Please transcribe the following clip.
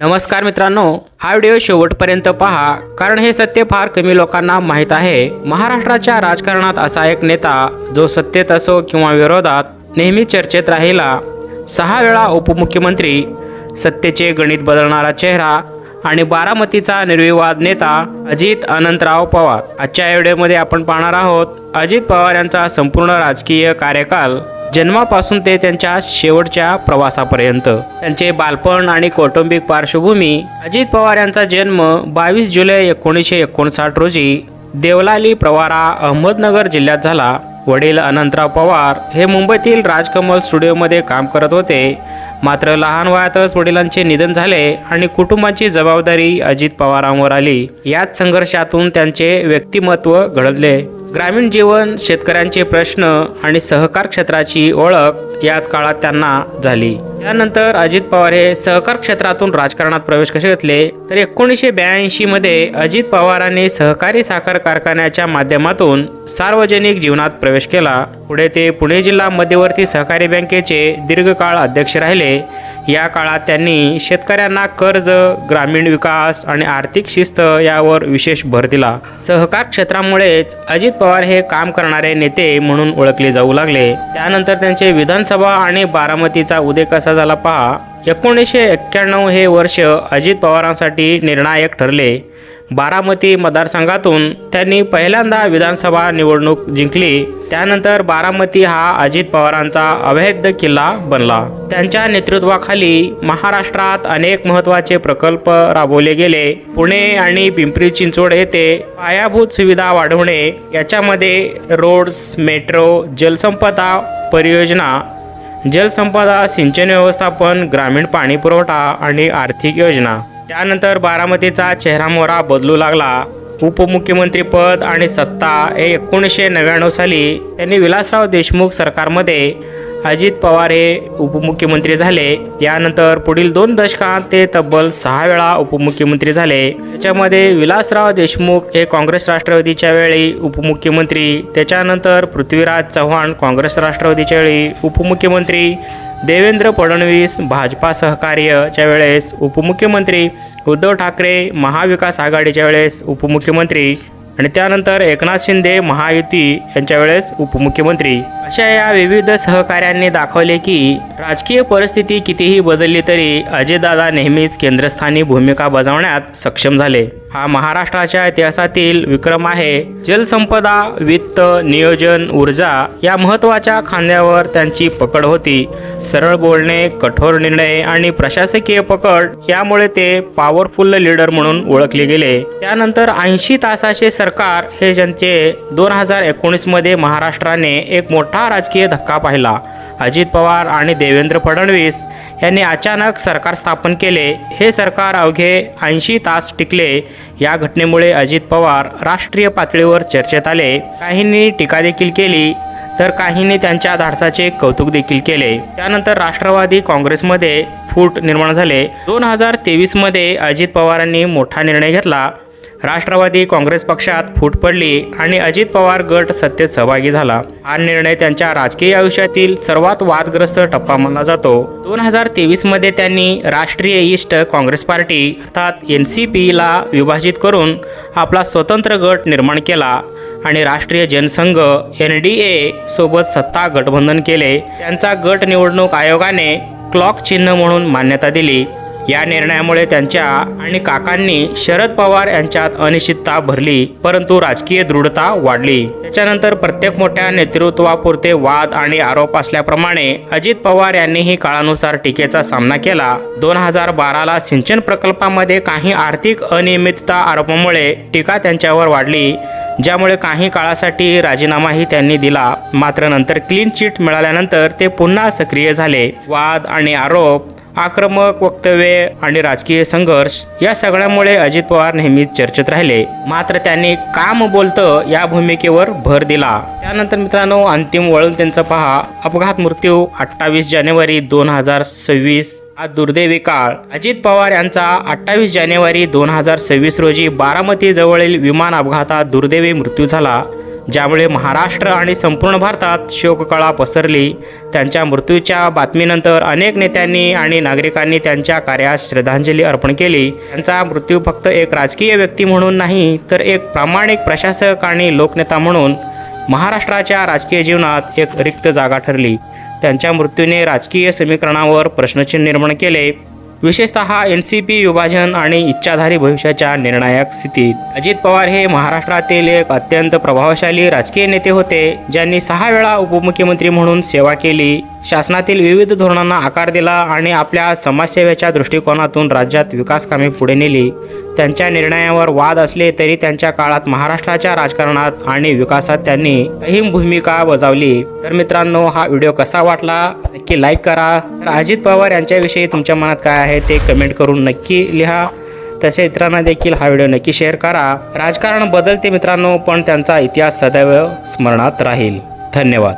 नमस्कार मित्रांनो हा व्हिडिओ शेवटपर्यंत पहा कारण हे सत्य फार कमी लोकांना माहीत आहे. महाराष्ट्राच्या राजकारणात असा एक नेता जो सत्तेत असो किंवा विरोधात नेहमी चर्चेत राहिला. सहा वेळा उपमुख्यमंत्री सत्तेचे गणित बदलणारा चेहरा आणि बारामतीचा निर्विवाद नेता अजित अनंतराव पवार. आजच्या व्हिडिओमध्ये आपण पाहणार आहोत अजित पवार यांचा संपूर्ण राजकीय कार्यकाल जन्मापासून ते त्यांच्या शेवटच्या प्रवासापर्यंत. त्यांचे बालपण आणि कौटुंबिक पार्श्वभूमी अजित पवार यांचा जन्म बावीस जुलै एकोणीसशे एकोणसाठ रोजी देवलाली प्रवारा अहमदनगर जिल्ह्यात झाला. वडील अनंतराव पवार हे मुंबईतील राजकमल स्टुडिओमध्ये काम करत होते. मात्र लहान वयातच वडिलांचे निधन झाले आणि कुटुंबाची जबाबदारी अजित पवारांवर आली. याच संघर्षातून त्यांचे व्यक्तिमत्व घडले. ग्रामीण जीवन शेतकऱ्यांचे प्रश्न आणि सहकार क्षेत्राची ओळख याच काळात त्यांना झाली. त्यानंतर अजित पवार हे सहकार क्षेत्रातून राजकारणात प्रवेश कसे घेतले? तर एकोणीसशे ब्याऐंशी मध्ये अजित पवारांनी सहकारी साखर कारखान्याच्या माध्यमातून सार्वजनिक जीवनात प्रवेश केला. पुढे ते पुणे जिल्हा मध्यवर्ती सहकारी बँकेचे दीर्घकाळ अध्यक्ष राहिले. या काळात त्यांनी शेतकऱ्यांना कर्ज ग्रामीण विकास आणि आर्थिक शिस्त यावर विशेष भर दिला. सहकार क्षेत्रामुळेच अजित पवार हे काम करणारे नेते म्हणून ओळखले जाऊ लागले. त्यानंतर त्यांचे विधानसभा आणि बारामतीचा उदय कसा झाला पहा. एकोणीसशे एक्क्याण्णव हे वर्ष अजित पवारांसाठी निर्णायक ठरले. बारामती मतदारसंघातून त्यांनी पहिल्यांदा विधानसभा निवडणूक जिंकली. त्यानंतर बारामती हा अजित पवारांचा अवैध किल्ला बनला. त्यांच्या नेतृत्वाखाली महाराष्ट्रात अनेक महत्त्वाचे प्रकल्प राबवले गेले. पुणे आणि पिंपरी चिंचवड येथे पायाभूत सुविधा वाढवणे याच्यामध्ये रोड्स मेट्रो जलसंपदा परियोजना जलसंपदा सिंचन व्यवस्थापन ग्रामीण पाणी पुरवठा आणि आर्थिक योजना. त्यानंतर बारामतीचा चेहरामोहरा बदलू लागला. उपमुख्यमंत्रीपद आणि सत्ता हे एकोणीसशे नव्याण्णव साली त्यांनी विलासराव देशमुख सरकारमध्ये अजित पवार हे उपमुख्यमंत्री झाले. यानंतर पुढील दोन दशकात ते तब्बल सहा वेळा उपमुख्यमंत्री झाले. त्याच्यामध्ये विलासराव देशमुख हे काँग्रेस राष्ट्रवादीच्या वेळी उपमुख्यमंत्री त्याच्यानंतर पृथ्वीराज चव्हाण काँग्रेस राष्ट्रवादीच्या वेळी उपमुख्यमंत्री देवेंद्र फडणवीस भाजपा सहकार्यच्या वेळेस उपमुख्यमंत्री उद्धव ठाकरे महाविकास आघाडीच्या वेळेस उपमुख्यमंत्री आणि त्यानंतर एकनाथ शिंदे महायुती यांच्या वेळेस उपमुख्यमंत्री. अशा या विविध सहकार्यांनी दाखवले की राजकीय परिस्थिती कितीही बदलली तरी अजयदादा नेहमीच केंद्रस्थानी भूमिका बजावण्यात सक्षम झाले. हा महाराष्ट्राच्या इतिहासातील विक्रम आहे. जलसंपदा वित्त नियोजन ऊर्जा या महत्त्वाच्या खांद्यावर त्यांची पकड होती. सरळ बोलणे कठोर निर्णय आणि प्रशासकीय पकड यामुळे ते पॉवरफुल लीडर म्हणून ओळखले गेले. त्यानंतर ऐंशी तासाचे सरकार हे ज्यांचे दोन हजार एकोणीसमध्ये महाराष्ट्राने एक मोठा राजकीय धक्का पाहिला. अजित पवार आणि देवेंद्र फडणवीस यांनी अचानक सरकार स्थापन केले. हे सरकार अवघे ऐंशी तास टिकले. या घटनेमुळे अजित पवार राष्ट्रीय पातळीवर चर्चेत आले. काहींनी टीका देखील केली तर काहींनी त्यांच्या धाडसाचे कौतुक देखील केले. त्यानंतर राष्ट्रवादी काँग्रेसमध्ये फूट निर्माण झाले. दोन हजार तेवीसमध्ये अजित पवारांनी मोठा निर्णय घेतला. राष्ट्रवादी काँग्रेस पक्षात फूट पडली आणि अजित पवार गट सत्तेत सहभागी झाला. हा निर्णय त्यांच्या राजकीय आयुष्यातील सर्वात वादग्रस्त टप्पा मानला जातो. दोन हजार तेवीसमध्ये त्यांनी राष्ट्रीय इष्ट काँग्रेस पार्टी अर्थात एन सी पीला विभाजित करून आपला स्वतंत्र गट निर्माण केला आणि राष्ट्रीय जनसंघ एन डी ए सोबत सत्ता गठबंधन केले. त्यांचा गट निवडणूक आयोगाने क्लॉक चिन्ह म्हणून मान्यता दिली. या निर्णयामुळे त्यांच्या आणि काकांनी शरद पवार यांच्यात अनिश्चितता भरली परंतु राजकीय दृढता वाढली. त्याच्यानंतर प्रत्येक मोठ्या नेतृत्वापुरते वाद आणि आरोप असल्याप्रमाणे अजित पवार यांनीही काळानुसार टीकेचा सामना केला. दोन हजार बाराला सिंचन प्रकल्पामध्ये काही आर्थिक अनियमितता आरोपामुळे टीका त्यांच्यावर वाढली ज्यामुळे काही काळासाठी राजीनामाही त्यांनी दिला. मात्र नंतर क्लीन चिट मिळाल्यानंतर ते पुन्हा सक्रिय झाले. वाद आणि आरोप आक्रमक वक्तव्ये आणि राजकीय संघर्ष या सगळ्यामुळे अजित पवार नेहमीच चर्चेत राहिले. मात्र त्यांनी काम बोलतं या भूमिकेवर भर दिला. त्यानंतर मित्रांनो अंतिम वळून त्यांचा पहा. अपघात मृत्यू अठ्ठावीस जानेवारी दोन हजार सव्वीस. हा दुर्दैवी काळ. अजित पवार यांचा अठ्ठावीस जानेवारी दोन हजार सव्वीस रोजी बारामती जवळील विमान अपघातात दुर्दैवी मृत्यू झाला. ज्यामुळे महाराष्ट्र आणि संपूर्ण भारतात शोककळा पसरली. त्यांच्या मृत्यूच्या बातमीनंतर अनेक नेत्यांनी आणि नागरिकांनी त्यांच्या कार्यास श्रद्धांजली अर्पण केली. त्यांचा मृत्यू फक्त एक राजकीय व्यक्ती म्हणून नाही तर एक प्रामाणिक प्रशासक आणि लोकनेता म्हणून महाराष्ट्राच्या राजकीय जीवनात एक रिक्त जागा ठरली. त्यांच्या मृत्यूने राजकीय समीकरणावर प्रश्नचिन्ह निर्माण केले. विशेषतः एन सी पी विभाजन आणि इच्छाधारी भविष्याच्या निर्णायक स्थितीत. अजित पवार हे महाराष्ट्रातील एक अत्यंत प्रभावशाली राजकीय नेते होते ज्यांनी सहा वेळा उपमुख्यमंत्री म्हणून सेवा केली. शासनातील विविध धोरणांना आकार दिला आणि आपल्या समाजसेवेच्या दृष्टिकोनातून राज्यात विकास कामे पुढे नेली. त्यांच्या निर्णयावर वाद असले तरी त्यांच्या काळात महाराष्ट्राच्या राजकारणात आणि विकासात त्यांनी अहिम भूमिका बजावली. तर मित्रांनो हा व्हिडिओ कसा वाटला? नक्की लाईक करा. तर अजित पवार यांच्याविषयी तुमच्या मनात काय आहे ते कमेंट करून नक्की लिहा. तसे इतरांना देखील हा व्हिडिओ नक्की शेअर करा. राजकारण बदलते मित्रांनो पण त्यांचा इतिहास सदैव स्मरणात राहील. धन्यवाद.